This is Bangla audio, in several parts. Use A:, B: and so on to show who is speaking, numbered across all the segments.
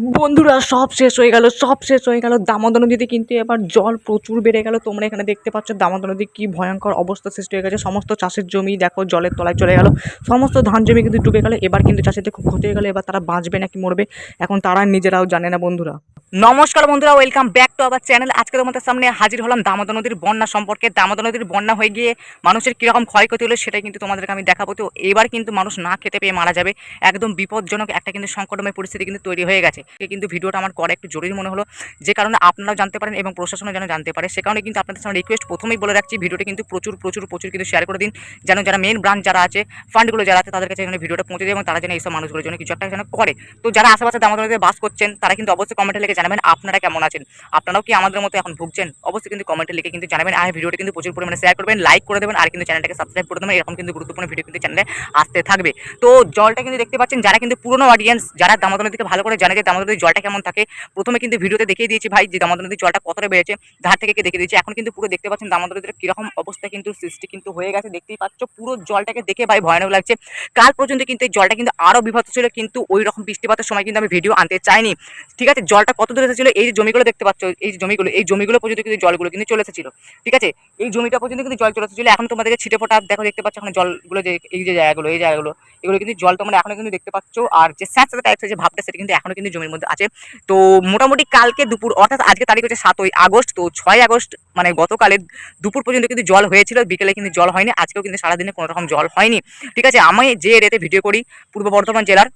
A: বন্ধুরা, সব শেষ হয়ে গেল, সব শেষ হয়ে গেল। দামোদর নদীতে কিন্তু এবার জল প্রচুর বেড়ে গেল। তোমরা এখানে দেখতে পাচ্ছ দামোদর নদী কি ভয়ঙ্কর অবস্থা সৃষ্টি হয়ে গেছে। সমস্ত চাষের জমি দেখো, জলের তলায় চলে গেল। সমস্ত ধান জমি কিন্তু ডুবে গেল। এবার কিন্তু চাষিতে খুব ক্ষতি হয়ে গেল। এবার তারা বাঁচবে নাকি মরবে? এখন তারা নিজেরাও জানে না, বন্ধুরা। নমস্কার বন্ধুরা ওয়েলকাম ব্যাক টু আবার চ্যানেল আজকে তোমাদের সামনে হাজির হলাম দামোদর নদীর বন্যা সম্পর্কে। দামোদর নদীর বন্যা হয়ে গিয়ে মানুষের কীরকম ক্ষয়ক্ষতি হলো সেটাই কিন্তু তোমাদেরকে আমি দেখাবো। তো এবার কিন্তু মানুষ না খেতে পেয়ে মারা যাবে। একদম বিপজ্জনক একটা কিন্তু সংকটময় পরিস্থিতি কিন্তু তৈরি হয়ে গেছে। কিন্তু ভিডিওটা আমার করা একটু জরুরি মনে হলো। যে কারণে আপনারাও জানতে পারেন এবং প্রশাসনও যেন জানতে পারে। সে কারণে কিন্তু আপনাদের সামনে রিকোয়েস্ট প্রথমেই বলে রাখছি, ভিডিওটা কিন্তু প্রচুর প্রচুর প্রচুর কিন্তু শেয়ার করে দিন। যেন যারা মেন ব্রাঞ্চ যারা আছে ফান্ডগুলো যারা আছে, তাদের কাছে যেন ভিডিওটা পৌঁছে দেয় এবং তারা যেন এইসব মানুষগুলোর জন্য কিছু একটা যেন করে। তো যারা আশেপাশে দামোদর নদীতে বাস করছেন, তারা কিন্তু অবশ্যই কমেন্টে লিখে জানাবেন আপনারা কেমন আছেন? আপনারাও কি আমাদের মতো এখন ভুগছেন? অবশ্যই কিন্তু কমেন্টে লিখে কিন্তু জানাবেন। আর ভিডিওটা কিন্তু প্রচুর পরিমাণে শেয়ার করবেন লাইক করে দেবেন, আর কিন্তু চ্যানেলটাকে সাবস্ক্রাইব করে দেবেন। এরকম কিন্তু গুরুত্বপূর্ণ ভিডিও কিন্তু চ্যানেলে আসতে থাকবে। তো জলটা কিন্তু দেখতে পাচ্ছেন, যারা কিন্তু পুরনো অডিয়েন্স যারা দামোদর নদীকে ভালো করে জানে যে দামোদর নদীর জলটা কেমন থাকে, প্রথমে কিন্তু ভিডিওতে দেখিয়ে দিয়েছি ভাই যে দামোদর নদীর জলটা কতটা বেড়েছে, ধার থেকে দেখিয়ে দিয়েছি। এখন কিন্তু পুরো দেখতে পাচ্ছেন দামোদর নদীর কীরকম অবস্থা কিন্তু সৃষ্টি কিন্তু হয়ে গেছে। দেখতেই পাচ্ছ পুরো জলটাকে দেখে ভাই ভয়ানক লাগছে। কাল পর্যন্ত কিন্তু এই জলটা কিন্তু আরও বিভক্ত ছিল, কিন্তু ওই রকম বৃষ্টিপাতের সময় কিন্তু আমি ভিডিও আনতে চাইনি। ঠিক আছে, জলটা কত দূরে ছিল এই যে জমিগুলো দেখতে পাচ্ছ, এই জমিগুলো এই জমিগুলো পর্যন্ত কিন্তু জলগুলো কিন্তু চলে এসেছিল, ঠিক আছে? এই জমিটা পর্যন্ত কিন্তু জল চলে এসেছিল, এখন তোমাদেরকে ছিটে ফোটা দেখো দেখতে পাচ্ছ, এখন জলগুলো যে, এই যে জায়গাগুলো, এই জায়গাগুলো, এগুলো কিন্তু জল তোমরা এখনও কিন্তু দেখতে পাচ্ছ, আর যে স্যাঁতস্যাঁতে টাইপসের যে ভাবটা, সেটা কিন্তু এখনও কিন্তু জমির মধ্যে আছে। তো মোটামুটি কালকে দুপুর, অর্থাৎ আজকে তারিখ হচ্ছে সাতই আগস্ট, তো ছয় আগস্ট মানে গতকালে দুপুর পর্যন্ত কিন্তু জল হয়েছিল, বিকেলে কিন্তু জল হয়নি, আজকেও কিন্তু সারাদিনে কোনো রকম জল হয়নি, ঠিক আছে? আমি যে এরিয়াতে ভিডিও করি, পূর্ব বর্ধমান জেলার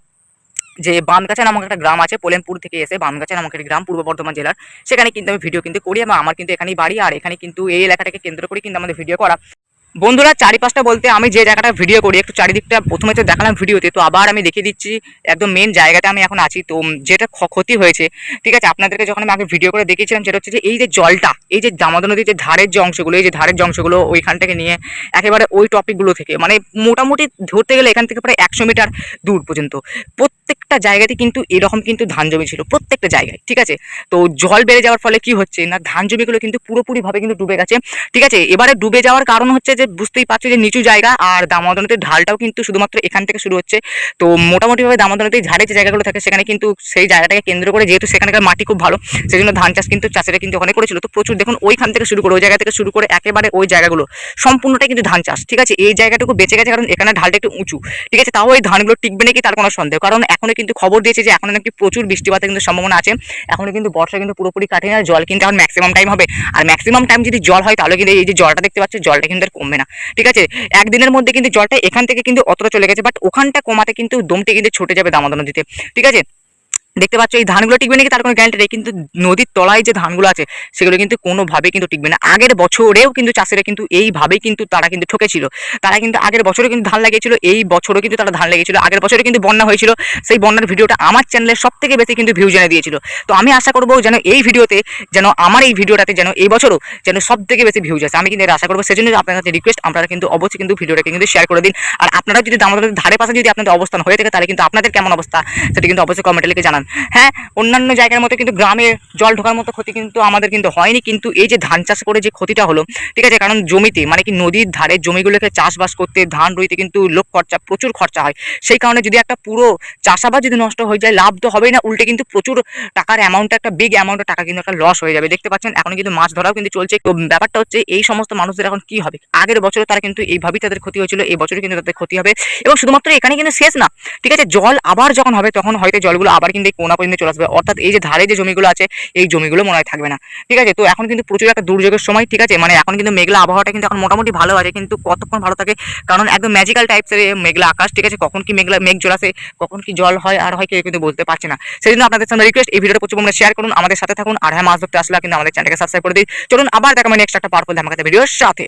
A: যে বামগাছা নামক একটা গ্রাম আছে পোলেমপুর থেকে এসে বামগাছা নামক একটি গ্রাম পূর্ব বর্ধমান জেলার। সেখানে কিন্তু আমি ভিডিও কিন্তু করি এবং আমার কিন্তু এখানেই বাড়ি, আর এখানে কিন্তু এই এলাকাটাকে কেন্দ্র করে কিন্তু আমাদের ভিডিও করা। বন্ধুরা, চারিপাশটা বলতে আমি যে জায়গাটা ভিডিও করি, একটু চারিদিকটা প্রথমে তো দেখালাম ভিডিওতে, তো আবার আমি দেখিয়ে দিচ্ছি একদম মেন জায়গাতে আমি এখন আছি। তো যেটা ক্ষ- ক্ষতি হয়েছে, ঠিক আছে, আপনাদেরকে যখন আমি আগে ভিডিও করে দেখিয়েছিলাম, সেটা হচ্ছে যে এই যে জলটা, এই যে দামোদর নদীর যে ধারের যে অংশগুলো, এই যে ধারের যে অংশগুলো ওইখান থেকে নিয়ে একেবারে ওই টপিকগুলো থেকে মানে মোটামুটি ধরতে গেলে এখান থেকে প্রায় একশো মিটার দূর পর্যন্ত। প্রত্যেকটা জায়গাতে কিন্তু এরকম কিন্তু ধান জমি ছিল, প্রত্যেকটা জায়গায়, ঠিক আছে? তো জল বেড়ে যাওয়ার ফলে কি হচ্ছে না, ধান জমিগুলো কিন্তু পুরোপুরিভাবে কিন্তু ডুবে গেছে, ঠিক আছে? এবারে ডুবে যাওয়ার কারণ হচ্ছে যে, বুঝতেই পারছ যে, নিচু জায়গা আর দামোদর ঢালটাও কিন্তু শুধুমাত্র এখান থেকে শুরু হচ্ছে। তো মোটামুটিভাবে দামোদর ঝাড়ে যে জায়গাগুলো থাকে, সেখানে কিন্তু সেই জায়গাটাকে কেন্দ্র করে যেহেতু সেখানকার মাটি খুব ভালো সেই জন্য ধান চাষ কিন্তু চাষিরা কিন্তু ওখানে করেছিল। তো প্রচুর দেখুন, ওইখান থেকে শুরু করে, ওই জায়গা থেকে শুরু করে একেবারে ওই জায়গাগুলো, সম্পূর্ণটাই কিন্তু ধান চাষ, ঠিক আছে? এই জায়গাটুকু বেঁচে গেছে কারণ এখানে ঢালটা একটু উঁচু, ঠিক আছে? তাও এই ধানগুলো টিকবে নাকি তার কোনো সন্দেহ, কারণ এখনও কিন্তু খবর দিয়েছে যে এখন নাকি প্রচুর বৃষ্টিপাতের কিন্তু সম্ভাবনা আছে। এখনও কিন্তু বর্ষা কিন্তু পুরোপুরি কাটে না জল কিন্তু এখন ম্যাক্সিমাম টাইম হবে। আর ম্যাক্সিমাম টাইম যদি জল হয়, তাহলে কিন্তু এই যে জলটা দেখতে পাচ্ছ, জলটা কিন্তু আর কমবে না। ঠিক আছে? একদিনের মধ্যে কিন্তু জলটা এখান থেকে কিন্তু অতটা চলে গেছে বাট ওখানটা কমাতে কিন্তু দমটি কিন্তু ছুটে যাবে দামোদর নদীতে। ঠিক আছে? দেখতে পাচ্ছ, এই ধানগুলো টিকবে নাকি? তার কোনো গ্যারান্টি নেই। কিন্তু নদীর তলায় যে ধানগুলো আছে, সেগুলো কিন্তু কোনোভাবেই কিন্তু টিকবে না। আগের বছরেও কিন্তু চাষিরা কিন্তু এইভাবেই কিন্তু তারা কিন্তু ঠকেছিল। তারা কিন্তু আগের বছরও কিন্তু ধান লাগিয়েছিল, এই বছরও কিন্তু তারা ধান লাগিয়েছিল। আগের বছরে কিন্তু বন্যা হয়েছিল। সেই বন্যার ভিডিওটা আমার চ্যানেলে সব থেকে বেশি কিন্তু ভিউ জেনে দিয়েছিল। তো আমি আশা করব যেন এই ভিডিওতে, যেন আমার এই ভিডিওটাতে যেন এই বছরও যেন সব থেকে বেশি ভিউজ আসে। আমি কিন্তু আশা করব, সেজন্য আপনার কাছে রিকোয়েস্ট আপনারা কিন্তু অবশ্যই কিন্তু ভিডিওটাকে কিন্তু শেয়ার করে দিন। আর আপনারা যদি নদীর ধারে পাশে যদি আপনাদের অবস্থান হয়ে থাকে, তাহলে কিন্তু আপনাদের কেমন অবস্থা? সেটা কিন্তু অবশ্যই কমেন্টে লিখে জানান। হ্যাঁ অন্যান্য জায়গার মতো কিন্তু গ্রামে জল ঢোকার মতো ক্ষতি কিন্তু আমাদের কিন্তু হয়নি। কিন্তু এই যে ধান চাষ করে যে ক্ষতিটা হলো, ঠিক আছে, কারণ জমিতে মানে কি নদীর ধারে জমিগুলোকে চাষবাস করতে, ধান রুইতে কিন্তু লোক খরচা, প্রচুর খরচা হয়। সেই কারণে যদি একটা পুরো চাষাবাদ যদি নষ্ট হয়ে যায়, লাভ তো হবেই না, উল্টে কিন্তু প্রচুর টাকার অ্যামাউন্টটা একটা বিগ অ্যামাউন্টের টাকা কিন্তু একটা লস হয়ে যাবে। দেখতে পাচ্ছেন এখন কিন্তু মাছ ধরাও কিন্তু চলছে। তো ব্যাপারটা হচ্ছে, এই সমস্ত মানুষদের এখন কি হবে? আগের বছরে তারা কিন্তু এইভাবেই তাদের ক্ষতি হয়েছিল, এই বছরে কিন্তু তাদের ক্ষতি হবে। এবং শুধুমাত্র এখানে কিন্তু শেষ না, ঠিক আছে, জল আবার যখন হবে, তখন হয়তো জলগুলো আবার কিন্তু কোনা পর্যন্ত চলে আসবে। অর্থাৎ এই যে ধারে যে জমিগুলো আছে, এই জমিগুলো মনে হয় থাকবে না। ঠিক আছে? তো এখন কিন্তু প্রচুর একটা দুর্যোগের সময়, ঠিক আছে? মানে এখন কিন্তু মেঘলা আবহাওয়াটা কিন্তু এখন মোটামুটি ভালো আছে, কিন্তু কতক্ষণ ভালো থাকে? কারণ একদম ম্যাজিক্যাল টাইপসের মেঘলা আকাশ, ঠিক আছে? কখন কি মেঘলা, মেঘ জল আসে কখন কি জল হয়, আর হয় কেউ কিন্তু বলতে পারছে না। সেই জন্য আপনাদের সামনে রিকোয়েস্ট এই ভিডিওটা প্রচুর শেয়ার করুন, আমাদের সাথে থাকুন। আর হ্যাঁ মাছ ধরতে আসলে কিন্তু আমাদের চ্যানেলকে সাবস্ক্রাইব করে দিই চলুন, আবার দেখা মানে নেক্সট একটা পাওয়ারফুল ধামাকাতে ভিডিওর সাথে।